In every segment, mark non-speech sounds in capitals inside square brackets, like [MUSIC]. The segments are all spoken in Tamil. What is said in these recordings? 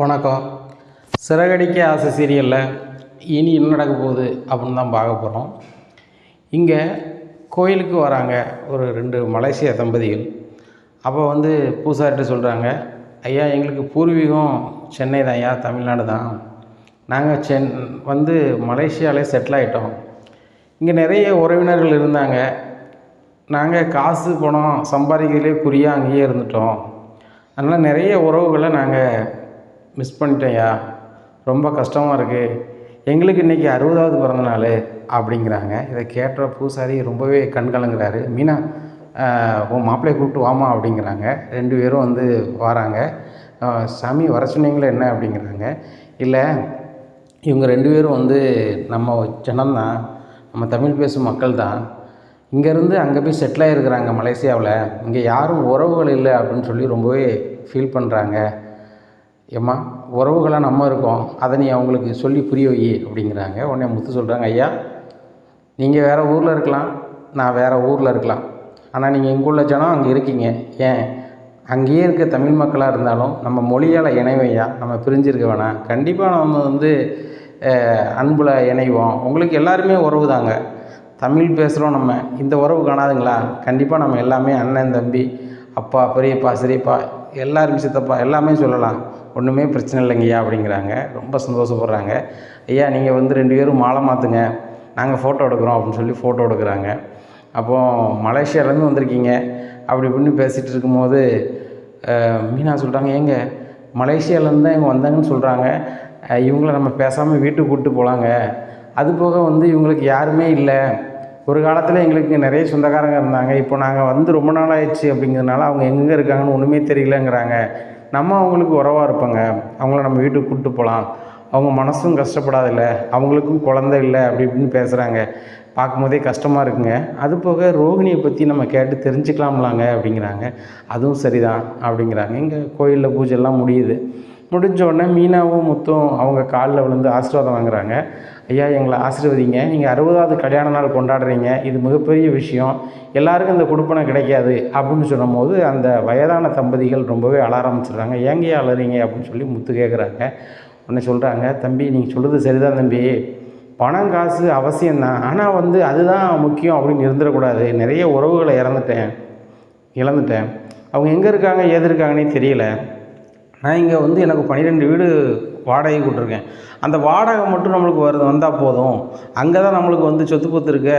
வணக்கம். சிறகடிக்க ஆசை சீரியலில் இனி என்ன நடக்க போகுது அப்படின்னு தான் பார்க்க போகிறோம் இங்கே கோயிலுக்கு வராங்க ஒரு ரெண்டு மலேசிய தம்பதிகள். அப்போ வந்து பூசார்கிட்ட சொல்கிறாங்க ஐயா எங்களுக்கு பூர்வீகம் சென்னை தான் ஐயா தமிழ்நாடு தான். நாங்கள் சென் வந்து மலேசியாவிலே செட்டில் ஆகிட்டோம் இங்கே நிறைய உறவினர்கள் இருந்தாங்க. நாங்கள் காசு பணம் சம்பாதிக்கிறதுலே குறியாக அங்கேயே இருந்துட்டோம். அதனால் நிறைய உறவுகளை நாங்கள் மிஸ் பண்ணிட்டேயா ரொம்ப கஷ்டமாக இருக்குது எங்களுக்கு இன்றைக்கி அறுபதாவது பிறந்தநாள் அப்படிங்கிறாங்க. இதை கேட்ட பூசாரி ரொம்பவே கண்கலங்கிறாரு மீனா உன் மாப்பிள்ளையை கூப்பிட்டு வாமா அப்படிங்கிறாங்க. ரெண்டு பேரும் வந்து வராங்க. சாமி வர சொன்னீங்களே என்ன அப்படிங்கிறாங்க. இல்லை இவங்க ரெண்டு பேரும் வந்து நம்ம ஜனம்தான் நம்ம தமிழ் பேசும் மக்கள் தான் இங்கேருந்து அங்கே போய் செட்டில் ஆகிருக்கிறாங்க மலேசியாவில். இங்கே யாரும் உறவுகள் இல்லை அப்படின்னு சொல்லி ரொம்பவே ஃபீல் பண்ணுறாங்க ஏம்மா உறவுகளாக நம்ம இருக்கோம். அதை நீ அவங்களுக்கு சொல்லி புரிய வை அப்படிங்கிறாங்க. உடனே முத்து சொல்கிறாங்க ஐயா நீங்கள் வேறு ஊரில் இருக்கலாம். நான் வேறு ஊரில் இருக்கலாம். ஆனால் நீங்கள் எங்கள் ஜனம் அங்கே இருக்கீங்க. ஏன்? அங்கேயே இருக்க தமிழ் மக்களாக இருந்தாலும் நம்ம மொழியால் இணைவையா? நம்ம பிரிஞ்சிருக்க வேணாம். கண்டிப்பாக நம்ம வந்து அன்பில் இணைவோம். உங்களுக்கு எல்லாருமே உறவு தாங்க. தமிழ் பேசுகிறோம் நம்ம. இந்த உறவு காணாதுங்களா? கண்டிப்பாக நம்ம எல்லாமே அண்ணன் தம்பி அப்பா பெரியப்பா சிறியப்பா எல்லாருமே சித்தப்பா எல்லாமே சொல்லலாம். ஒன்றுமே பிரச்சனை இல்லைங்கய்யா அப்படிங்கிறாங்க. ரொம்ப சந்தோஷப்படுறாங்க. ஐயா நீங்கள் வந்து ரெண்டு பேரும் மாலை மாற்றுங்க நாங்கள் ஃபோட்டோ எடுக்கிறோம் அப்படின்னு சொல்லி ஃபோட்டோ எடுக்கிறாங்க. அப்போது மலேசியாவிலேருந்து வந்திருக்கீங்க. அப்படி இப்படின்னு பேசிகிட்டு இருக்கும்போது மீனா சொல்கிறாங்க ஏங்க மலேசியாவிலேருந்து தான் இவங்க வந்தாங்கன்னு சொல்கிறாங்க இவங்கள நம்ம பேசாமல் வீட்டுக்கு கூப்பிட்டு போகலாங்க அது போக வந்து இவங்களுக்கு யாருமே இல்லை. ஒரு காலத்தில் எங்களுக்கு நிறைய சொந்தக்காரங்க இருந்தாங்க. இப்போ நாங்கள் வந்து ரொம்ப நாள் ஆயிடுச்சு அப்படிங்கிறதுனால அவங்க எங்கெங்கே இருக்காங்கன்னு ஒன்றுமே தெரியலங்கிறாங்க. நம்ம அவங்களுக்கு உறவாக இருப்பாங்க. அவங்கள நம்ம வீட்டுக்கு கூப்பிட்டு போகலாம் அவங்க மனசும் கஷ்டப்படாதில்ல அவங்களுக்கும் குழந்தை இல்லை அப்படி இப்படின்னு பேசுகிறாங்க பார்க்கும்போதே கஷ்டமாக இருக்குங்க. அது போக ரோகிணியை பற்றி நம்ம கேட்டு தெரிஞ்சுக்கலாம்லாங்க அப்படிங்கிறாங்க. அதுவும் சரிதான் அப்படிங்கிறாங்க. இங்கே கோயிலில் பூஜைலாம் முடியுது. முடிஞ்ச உடனே மீனாவும் முத்தும் அவங்க காலில் விழுந்து ஆசீர்வாதம் வாங்குறாங்க. ஐயா எங்களை ஆசீர்வதிங்க. நீங்கள் அறுபதாவது கல்யாண நாள் கொண்டாடுறீங்க. இது மிகப்பெரிய விஷயம். எல்லாருக்கும் இந்த கொடுப்பனை கிடைக்காது அப்படின்னு சொல்லும்போது அந்த வயதான தம்பதிகள் ரொம்பவே அழ ஆரம்பிச்சிடுறாங்க. ஏங்கையா அழறீங்க அப்படின்னு சொல்லி முத்து கேட்குறாங்க உடனே சொல்கிறாங்க தம்பி நீங்கள் சொல்கிறது சரிதான் தம்பி. பணம் காசு அவசியம்தான். ஆனால் வந்து அதுதான் முக்கியம் அப்படின்னு இருந்துடக்கூடாது. நிறைய உறவுகளை இறந்துட்டேன். இழந்துட்டேன். அவங்க எங்கே இருக்காங்க ஏது இருக்காங்கன்னே தெரியல. நான் இங்கே வந்து எனக்கு பன்னிரெண்டு வீடு வாடகை கொடுத்துருக்கேன். அந்த வாடகை மட்டும் நம்மளுக்கு வருது வந்தால் போதும். அங்கே தான் நம்மளுக்கு வந்து சொத்து பத்து இருக்க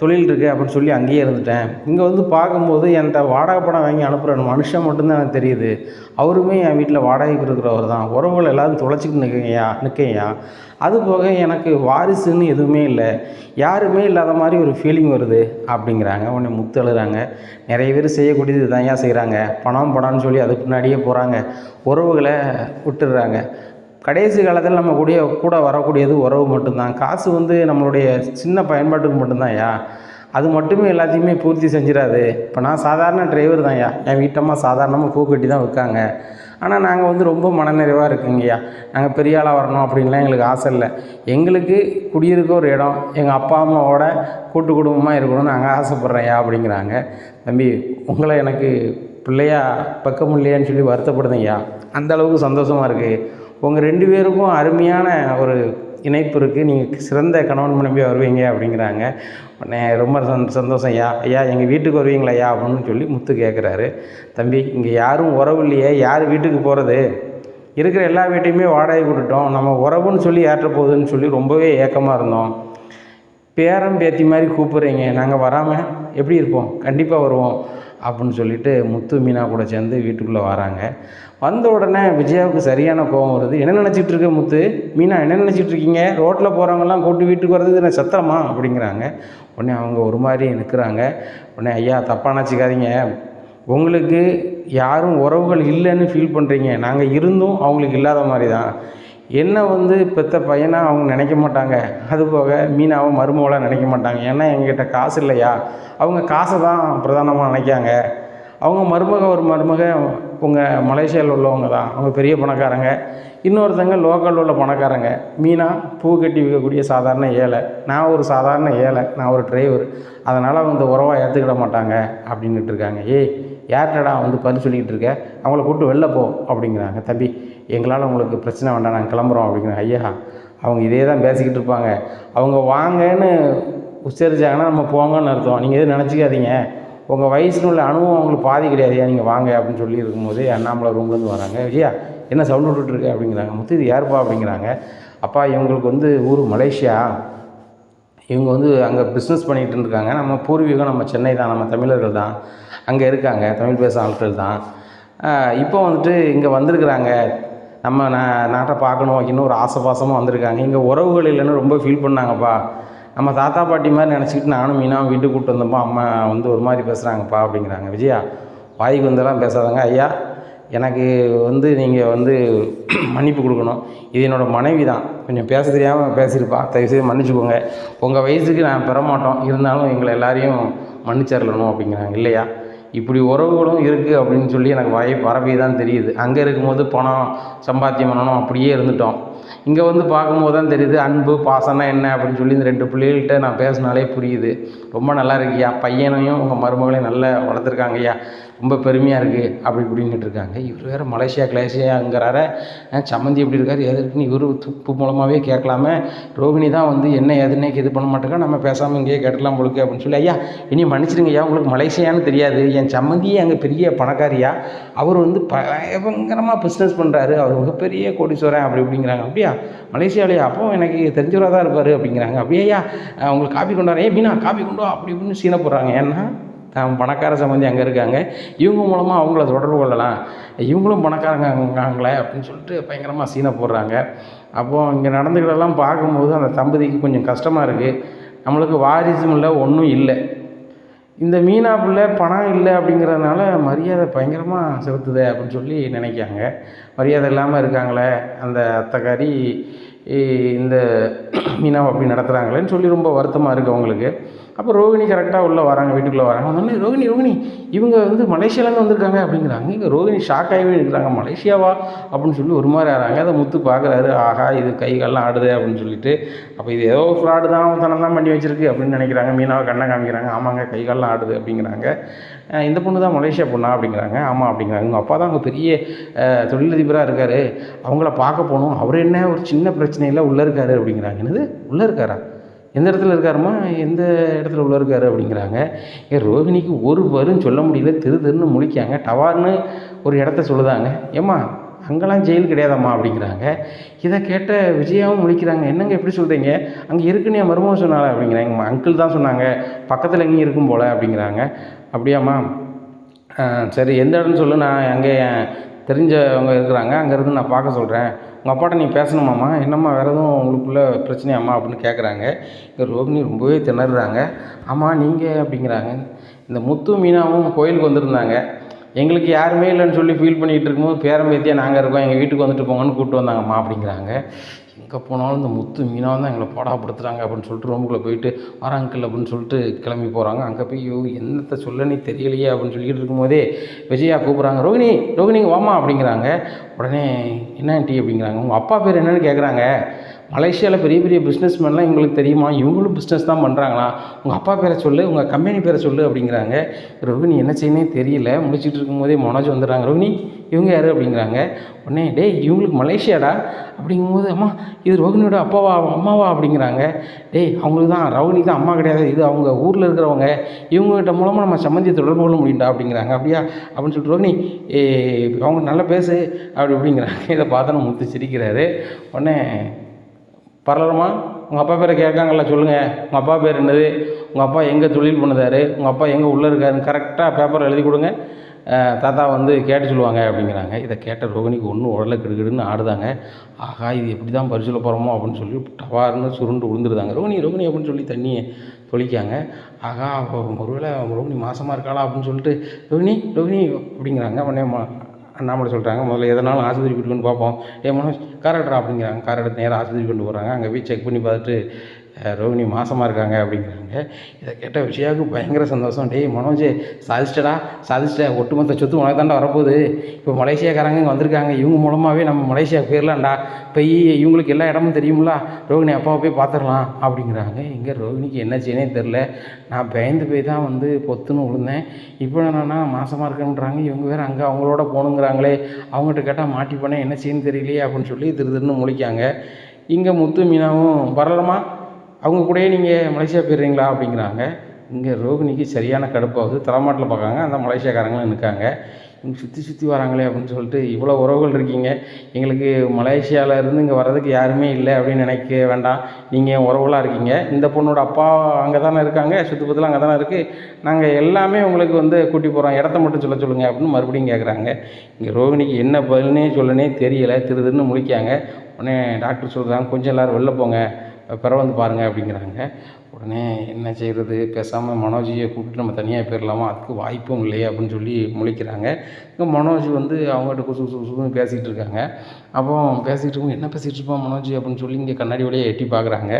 தொழில் இருக்குது அப்படின்னு சொல்லி அங்கேயே இருந்துட்டேன். இங்கே வந்து பார்க்கும்போது என்கிட்ட வாடகை படம் வாங்கி அனுப்புகிற மனுஷன் மட்டும்தான் எனக்கு தெரியுது. அவருமே என் வீட்டில் வாடகைக்கு இருக்கிறவர் தான். உறவுகள் எல்லாரும் தொலைச்சிக்கிட்டு நிற்கங்கய்யா நிற்கையா அது போக எனக்கு வாரிசுன்னு எதுவுமே இல்லை. யாருமே இல்லாத மாதிரி ஒரு ஃபீலிங் வருது அப்படிங்கிறாங்க. உடனே முத்து நிறைய பேர் செய்யக்கூடியது தான் ஏன் செய்கிறாங்க பணம் பணம்னு சொல்லி அதுக்கு பின்னாடியே போகிறாங்க உறவுகளை விட்டுடுறாங்க. கடைசி காலத்தில் நம்ம கூடிய கூட வரக்கூடியது உறவு மட்டும்தான். காசு வந்து நம்மளுடைய சின்ன பயன்பாட்டுக்கு மட்டும்தான் ஐயா. அது மட்டுமே எல்லாத்தையுமே பூர்த்தி செஞ்சிடாது. இப்போ நான் சாதாரண டிரைவர் தான்யா என் வீட்டம்மா சாதாரணமாக பூ கட்டி தான் விற்காங்க. ஆனால் நாங்கள் வந்து ரொம்ப மனநிறைவாக இருக்குங்கய்யா நாங்கள் பெரிய ஆளாக வரணும் அப்படின்லாம் எங்களுக்கு ஆசை இல்லை. எங்களுக்கு குடியிருக்க ஒரு இடம் எங்கள் அப்பா அம்மாவோட கூட்டு குடும்பமாக இருக்கணும்னு நாங்கள் ஆசைப்பட்றேன்யா அப்படிங்கிறாங்க. தம்பி உங்களை எனக்கு பிள்ளையா பக்கம் இல்லையான்னு சொல்லி வருத்தப்படுதுங்கய்யா அந்த அளவுக்கு சந்தோஷமாக இருக்குது உங்கள் ரெண்டு பேருக்கும் அருமையான ஒரு இணைப்பு இருக்குது நீங்கள் சிறந்த கணவன் மனைவி வருவீங்க அப்படிங்கிறாங்க. உடனே ரொம்ப சந் சந்தோஷம். ஐயா ஐயா எங்கள் வீட்டுக்கு வருவீங்களா ஐயா அப்படின்னு சொல்லி முத்து கேட்குறாரு தம்பி இங்கே யாரும் உறவு இல்லையே. யார் வீட்டுக்கு போகிறது இருக்கிற எல்லா வீட்டையுமே வாடகை கொடுத்துட்டோம். நம்ம உறவுன்னு சொல்லி ஏற்ற போகுதுன்னு சொல்லி ரொம்பவே ஏக்கமாக இருந்தோம். பேரம் பேத்தி மாதிரி கூப்பிட்றீங்க. நாங்கள் வராமல் எப்படி இருப்போம்? கண்டிப்பாக வருவோம். அப்படின்னு சொல்லிட்டு முத்து மீனா கூட சேர்ந்து வீட்டுக்குள்ளே வராங்க. வந்த உடனே விஜயாவுக்கு சரியான கோபம் வருது. என்ன நினச்சிட்டு இருக்க முத்து? மீனா என்ன நினச்சிட்டு இருக்கீங்க? ரோட்டில் போகிறவங்கலாம் கூட்டு வீட்டுக்கு வர்றது என்ன சத்திரமா? அப்படிங்கிறாங்க. உடனே அவங்க ஒரு மாதிரி நிற்கிறாங்க. உடனே ஐயா தப்பாக நினச்சிக்காதீங்க. உங்களுக்கு யாரும் உறவுகள் இல்லைன்னு ஃபீல் பண்ணுறீங்க நாங்கள் இருந்தும் அவங்களுக்கு இல்லாத மாதிரி தான். என்ன வந்து பெத்த பையனாக அவங்க நினைக்க மாட்டாங்க? அது போக மீனாவை நினைக்க மாட்டாங்க. ஏன்னா எங்ககிட்ட காசு இல்லையா? அவங்க காசை தான் பிரதானமாக நினைக்காங்க. அவங்க மருமக ஒரு மருமக உங்கள் மலேசியாவில் உள்ளவங்க தான். அவங்க பெரிய பணக்காரங்க. இன்னொருத்தங்க லோக்கலில் உள்ள பணக்காரங்க. மீனா பூ கட்டி விற்கக்கூடிய சாதாரண ஏழை. நான் ஒரு சாதாரண ஏழை. நான் ஒரு டிரைவர் அதனால் அவங்க இந்த உறவாக ஏற்றுக்கிட மாட்டாங்க. அப்படின்னுட்டு இருக்காங்க. ஏய் யார்கிட்டடா வந்து பதில் சொல்லிக்கிட்டு இருக்க? அவங்கள கூப்பிட்டு வெளில போ அப்படிங்கிறாங்க. தம்பி எங்களால் உங்களுக்கு பிரச்சனை வேண்டாம் நாங்கள் கிளம்புறோம் அப்படிங்கிறாங்க ஐயா அவங்க இதே தான் பேசிக்கிட்டு இருப்பாங்க. அவங்க வாங்கன்னு உச்சரிச்சாங்கன்னா நம்ம போங்கன்னு அர்த்தம். நீங்கள் எதுவும் நினச்சிக்காதீங்க. உங்கள் வயசுல உள்ள அனுபவம் அவங்களுக்கு பாதி கிடையாதுயா நீங்கள் வாங்க அப்படின்னு சொல்லி இருக்கும்போது அண்ணாமலை ரூம்லேருந்து வராங்க. ஐயா என்ன சவுண்ட் விட்டுட்டுருக்கு அப்படிங்கிறாங்க. முத்து இது யாருப்பா? அப்படிங்கிறாங்க. அப்பா இவங்களுக்கு வந்து ஊர் மலேசியா. இவங்க வந்து அங்கே பிஸ்னஸ் பண்ணிகிட்டு இருக்காங்க நம்ம பூர்வீகம் நம்ம சென்னை தான். நம்ம தமிழர்கள் தான். அங்கே இருக்காங்க. தமிழ் பேச ஆட்கள் தான். இப்போ வந்துட்டு இங்கே வந்திருக்கிறாங்க. நம்ம நா நாட்டை பார்க்கணும். வைக்கணும் ஒரு ஆசை பாசமாக வந்திருக்காங்க. இங்கே உறவுகள் இல்லைன்னு ரொம்ப ஃபீல் பண்ணாங்கப்பா. நம்ம தாத்தா பாட்டி மாதிரி நினச்சிக்கிட்டு நானும் மீனாவும் வீட்டுக்கு கூப்பிட்டு வந்தப்போ அம்மா வந்து ஒரு மாதிரி பேசுகிறாங்கப்பா அப்படிங்கிறாங்க. விஜயா வாய்க்கு வந்தெல்லாம் பேசாதாங்க. ஐயா எனக்கு வந்து நீங்கள் வந்து [CLEARS THROAT] மன்னிப்பு கொடுக்கணும். இது என்னோடய மனைவி தான். கொஞ்சம் பேச தெரியாமல் பேசியிருப்பா. தயவுசெய்து மன்னிச்சுக்கோங்க. உங்கள் வயசுக்கு நான் பெற மாட்டோம் இருந்தாலும் எங்களை எல்லாரையும் மன்னிச்சிடலணும் அப்படிங்கிறாங்க. இல்லையா? இப்படி உறவுகளும் இருக்குது அப்படின்னு சொல்லி எனக்கு வய வரவே தான் தெரியுது. அங்கே இருக்கும்போது பணம் சம்பாத்தியம் பண்ணணும் அப்படியே இருந்துட்டோம். இங்கே வந்து பார்க்கும்போது தான் தெரியுது அன்பு பாசம்னா என்ன அப்படின்னு சொல்லி இந்த ரெண்டு பிள்ளைகள்கிட்ட நான் பேசினாலே புரியுது. ரொம்ப நல்லா இருக்கியா? பையனையும் உங்கள் மருமகளையும் நல்லா வளர்த்துருக்காங்க ஐயா. ரொம்ப பெருமையாக இருக்குது அப்படி இப்படின்னுட்டு இருக்காங்க. இவர் வேறு மலேசியா கிளேசியாங்கிறார. சம்மந்தி எப்படி இருக்கார்? எது இருக்குன்னு இவர் துப்பு மூலமாகவே கேட்கலாமே. ரோகிணி தான் வந்து என்ன ஏதுன்னே இது பண்ண மாட்டேங்க நம்ம பேசாமல் இங்கேயே கேட்டுக்கலாம் உங்களுக்கு அப்படின்னு சொல்லி ஐயா இனி மன்னிச்சிருங்க ஐயா. உங்களுக்கு மலேசியான்னு தெரியாது. என் சம்மந்தியே அங்கே பெரிய பணக்காரியா. அவர் வந்து பயங்கரமாக பிஸ்னஸ் பண்ணுறாரு அவர் மிகப்பெரிய கோடீஸ்வரன். அப்படி இப்படிங்கிறாங்க. அப்படியா? மலேசியாவிலையா அப்போ எனக்கு தெரிஞ்சவராக தான் இருப்பார் அப்படிங்கிறாங்க. அப்படியா அவங்களுக்கு காப்பி கொண்டாரு ஏ மீனா காப்பி கொண்டு அப்படி இப்படின்னு சீன போடுறாங்க. ஏன்னா தான் பணக்கார சம்மந்தி அங்கே இருக்காங்க. இவங்க மூலமாக அவங்கள தொடர்பு கொள்ளலாம். இவங்களும் பணக்காரங்க இருக்காங்களே அப்படின்னு சொல்லிட்டு பயங்கரமாக சீனை போடுறாங்க. அப்போது இங்கே நடந்துக்கிட்டெல்லாம் பார்க்கும்போது அந்த தம்பதிக்கு கொஞ்சம் கஷ்டமாக இருக்குது நம்மளுக்கு வாரிசும் இல்லை ஒன்றும் இல்லை. இந்த மீனா பிள்ளை பணம் இல்லை அப்படிங்கிறதுனால மரியாதை பயங்கரமாக செலுத்துதே அப்படின்னு சொல்லி நினைக்காங்க மரியாதை இல்லாமல் இருக்காங்களே அந்த அத்தக்காரி இந்த மீனாவை அப்படி நடத்துகிறாங்களேன்னு சொல்லி ரொம்ப வருத்தமாக இருக்குது அவங்களுக்கு. அப்போ ரோகிணி கரெக்டாக உள்ளே வராங்க வீட்டுக்குள்ளே வராங்க. வந்தோடனே ரோகிணி ரோகிணி இவங்க வந்து மலேசியாலேருந்து வந்திருக்காங்க அப்படிங்கிறாங்க. இங்கே ரோகிணி ஷாக் ஆகவே இருக்கிறாங்க. மலேசியாவா அப்படின்னு சொல்லி ஒரு மாதிரி ஆகிறாங்க அதை முத்து பார்க்குறாரு ஆஹா இது கை கால்லாம் ஆடுது அப்படின்னு சொல்லிட்டு. அப்போ இது ஏதோ ஃப்ராடு தான் தனம் தான் பண்ணி வச்சிருக்கு அப்படின்னு நினைக்கிறாங்க. மீனாவை கண்ணை காமிக்கிறாங்க. ஆமாங்க கை கால்லாம் ஆடுது அப்படிங்கிறாங்க. இந்த பொண்ணு தான் மலேசியா பொண்ணா? அப்படிங்கிறாங்க. ஆமாம் அப்படிங்கிறாங்க. உங்கள் அப்பா தான் அவங்க பெரிய தொழிலதிபராக இருக்கார். அவங்கள பார்க்க போகணும் அவர் என்ன ஒரு சின்ன பிரச்சனையில் உள்ளே இருக்காரு அப்படிங்கிறாங்க. என்னது? உள்ளே இருக்காரா? எந்த இடத்துல இருக்காருமா எந்த இடத்துல உள்ள இருக்காரு அப்படிங்கிறாங்க. ஏ ரோஹிணிக்கு ஒரு வரும் சொல்ல முடியல. திரு திருன்னு முழிக்காங்க டவார்னு ஒரு இடத்த சொல்லுதாங்க. ஏம்மா அங்கெல்லாம் ஜெயில் கிடையாதாம்மா அப்படிங்கிறாங்க. இதை கேட்ட விஜயாவும் முழிக்கிறாங்க. என்னங்க எப்படி சொல்கிறீங்க அங்கே இருக்குன்னு என் மருமகம் சொன்னால அப்படிங்கிறாங்க. எங்கள் அங்கிள் தான் சொன்னாங்க. பக்கத்தில் எங்கேயும் இருக்கும் போல் அப்படிங்கிறாங்க. அப்படியாம்மா. சரி எந்த இடம்னு சொல்லு. நான் அங்கே தெரிஞ்சவங்க இருக்கிறாங்க. அங்கேருந்து நான் பார்க்க சொல்கிறேன் உங்கள் அப்பாட்ட நீ பேசணுமாம்மா என்னம்மா வேறு எதுவும் உங்களுக்குள்ள பிரச்சனையாம்மா அப்படின்னு கேட்குறாங்க இங்கே ரோகிணி ரொம்பவே திணறுறாங்க. ஆமாம் நீங்கள் அப்படிங்கிறாங்க. இந்த முத்து மீனாவும் கோயிலுக்கு வந்திருந்தாங்க. எங்களுக்கு யாருமே இல்லைன்னு சொல்லி ஃபீல் பண்ணிகிட்டு இருக்கும்போது பேரம்பேத்தியாக நாங்கள் இருக்கோம். எங்கள் வீட்டுக்கு வந்துட்டு போங்கன்னு கூப்பிட்டு வந்தாங்கம்மா அப்படிங்கிறாங்க. எங்கே போனாலும் இந்த முத்து மீனாக தான் எங்களை பாடாப்படுத்துகிறாங்க அப்படின்னு சொல்லிட்டு ரூமுக்குள்ளே போயிட்டு வர அங்கிள் அப்படின்னு சொல்லிட்டு கிளம்பி போகிறாங்க அங்கே போய் ஐயோ என்னத்தை சொல்லனே தெரியலையே அப்படின்னு சொல்லிக்கிட்டு இருக்கும்போதே விஜயா கூப்பிட்றாங்க. ரோகிணி ரோகிணி வாமா அப்படிங்கிறாங்க. உடனே என்ன ஆண்டி அப்படிங்கிறாங்க. உங்கள் அப்பா பேர் என்னன்னு கேட்குறாங்க மலேசியாவில் பெரிய பெரிய பிஸ்னஸ்மேன்லாம் இவங்களுக்கு தெரியுமா? இவங்களும் பிஸ்னஸ் தான் பண்ணுறாங்களா உங்கள் அப்பா பேரை சொல்லு உங்கள் கம்பெனி பேரை சொல்லு அப்படிங்கிறாங்க. ரோகிணி என்ன செய்யணும் தெரியல. முடிச்சுட்டு இருக்கும்போதே மனோஜ் வந்துடுறாங்க. ரோகிணி இவங்க யார் அப்படிங்கிறாங்க. உடனே டேய் இவங்களுக்கு மலேசியாடா? அப்படிங்கும்போது அம்மா இது ரோகிணியோட அப்பாவா அம்மாவா? அப்படிங்கிறாங்க. டேய் அவங்களுக்கு தான் ரவுனி தான் அம்மா கிடையாது. இது அவங்க ஊரில் இருக்கிறவங்க. இவங்ககிட்ட மூலமாக நம்ம சம்மந்தி தொடர்பு கொள்ள முடியும்டா அப்படிங்கிறாங்க. அப்படியா? அப்படின்னு சொல்லிட்டு ரோகிணி ஏ அவங்க நல்லா பேசு அப்படி அப்படிங்கிறாங்க. இதை பார்த்தோன்னு முத்து சிரிக்கிறாரு. உடனே பரலமா உங்கள் அப்பா பேரை கேட்காங்கல்ல சொல்லுங்கள் உங்கள் அப்பா பேர் என்னது? உங்கள் அப்பா எங்கே தொழில் பண்ணுதாரு? உங்கள் அப்பா எங்கே உள்ளே இருக்காருன்னு கரெக்டாக பேப்பர் எழுதி கொடுங்க. தாத்தா வந்து கேட்டு சொல்லுவாங்க அப்படிங்கிறாங்க. இதை கேட்ட ரோகிணிக்கு ஒன்றும் உடலை கெடுக்கிடுன்னு ஆடுதாங்க. ஆகா இது எப்படி தான் பரிசுல போகிறோமோ அப்படின்னு சொல்லி டவார்னு சுருண்டு விழுந்துருதாங்க ரோகிணி ரோகிணி அப்படின்னு சொல்லி தண்ணியை தொளிக்காங்க. ஆகா ஒருவேளை ரோகிணி மாதமாக இருக்காளா அப்படின்னு சொல்லிட்டு ரோகிணி ரோகிணி அப்படிங்கிறாங்க. உடனே மா அண்ணாமலை சொல்கிறாங்க முதல்ல எதனாலும் ஆஸ்பத்திரி கூட்டு கொண்டு பார்ப்போம். ஏ மனோஜ் கார் எடுறா அப்படிங்கிறாங்க. கார் எடுத்து நேராக ஆஸ்பத்திரி கொண்டு போகிறாங்க அங்கே போய் செக் பண்ணி பார்த்துட்டு ரோகிணி மாசமாக இருக்காங்க அப்படிங்கிறாங்க. இதை கேட்ட விஷயாவுக்கு பயங்கர சந்தோஷம். டேய் மனோஜ் சாதிச்சிட்டடா சாதிச்சிட்ட. ஒட்டுமொத்த சொத்து உனக்கு தாண்டா வரப்போகுது. இப்போ மலேசியாக்காரங்க இங்கே வந்திருக்காங்க. இவங்க மூலமாகவே நம்ம மலேசியா போயிடலாம்டா போய் இவங்களுக்கு எல்லா இடமும் தெரியும்ல. ரோகிணி அப்பாவை போய் பார்த்துடலாம் அப்படிங்கிறாங்க. இங்கே ரோகிணிக்கு என்ன செய்யனே தெரில நான் பயந்து போய் தான் வந்து பொத்துன்னு விழுந்தேன் இப்போ என்னன்னா மாசமாக இருக்கேன்றாங்க. இவங்க வேறு அங்கே அவங்களோட போகணுங்கிறாங்களே. அவங்ககிட்ட கேட்டால் மாட்டி போனேன் என்ன செய்யன்னு தெரியலையே அப்படின்னு சொல்லி திரு திருன்னு முழிக்காங்க. இங்கே முத்து மீனாவும் வரலாமா? அவங்க கூடயே நீங்கள் மலேசியா போயிடுறீங்களா அப்படிங்கிறாங்க. இங்கே ரோகிணிக்கு சரியான கடுப்பாகுது. தலைமாட்டில் பார்க்காங்க அந்த மலேசியாக்காரங்களும் நிற்காங்க. இவங்க சுற்றி சுற்றி வராங்களே அப்படின்னு சொல்லிட்டு இவ்வளோ உறவுகள் இருக்கீங்க. எங்களுக்கு மலேசியாவிலேருந்து இங்கே வர்றதுக்கு யாருமே இல்லை அப்படின்னு நினைக்க வேண்டாம். நீங்கள் உறவுகளாக இருக்கீங்க. இந்த பொண்ணோட அப்பா அங்கே தானே இருக்காங்க. சுற்றுப்பத்தில் அங்கே தானே இருக்குது நாங்கள் எல்லாமே உங்களுக்கு வந்து கூட்டி போகிறோம் இடத்த மட்டும் சொல்ல சொல்லுங்கள் அப்படின்னு மறுபடியும் கேட்குறாங்க இங்கே ரோகிணிக்கு என்ன பதில்னே சொல்லனே தெரியலை. திரு திருன்னு முழிக்காங்க உடனே டாக்டர் சொல்கிறாங்க கொஞ்சம் எல்லோரும் வெளில போங்க. பிற வந்து பாருங்கள் அப்படிங்கிறாங்க. உடனே என்ன செய்கிறது பேசாமல் மனோஜியை கூப்பிட்டு நம்ம தனியாக போயிடலாமா அதுக்கு வாய்ப்பும் இல்லையே அப்படின்னு சொல்லி முழிக்கிறாங்க. இங்கே மனோஜ் வந்து அவங்ககிட்ட குசு குசு குசுன்னு பேசிகிட்டு இருக்காங்க. அப்போ பேசிகிட்டு இருக்கோம் என்ன பேசிகிட்டு இருப்பான் மனோஜ்? அப்படின்னு சொல்லி இங்கே கண்ணாடி வழியாக எட்டி பார்க்குறாங்க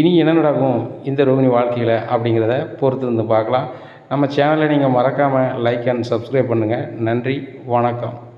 இனி என்ன நடக்கும் இந்த ரோகிணி வாழ்க்கையில் அப்படிங்கிறத பொறுத்து இருந்து பார்க்கலாம் நம்ம சேனலை நீங்கள் மறக்காமல் லைக் அண்ட் சப்ஸ்கிரைப் பண்ணுங்கள் நன்றி வணக்கம்.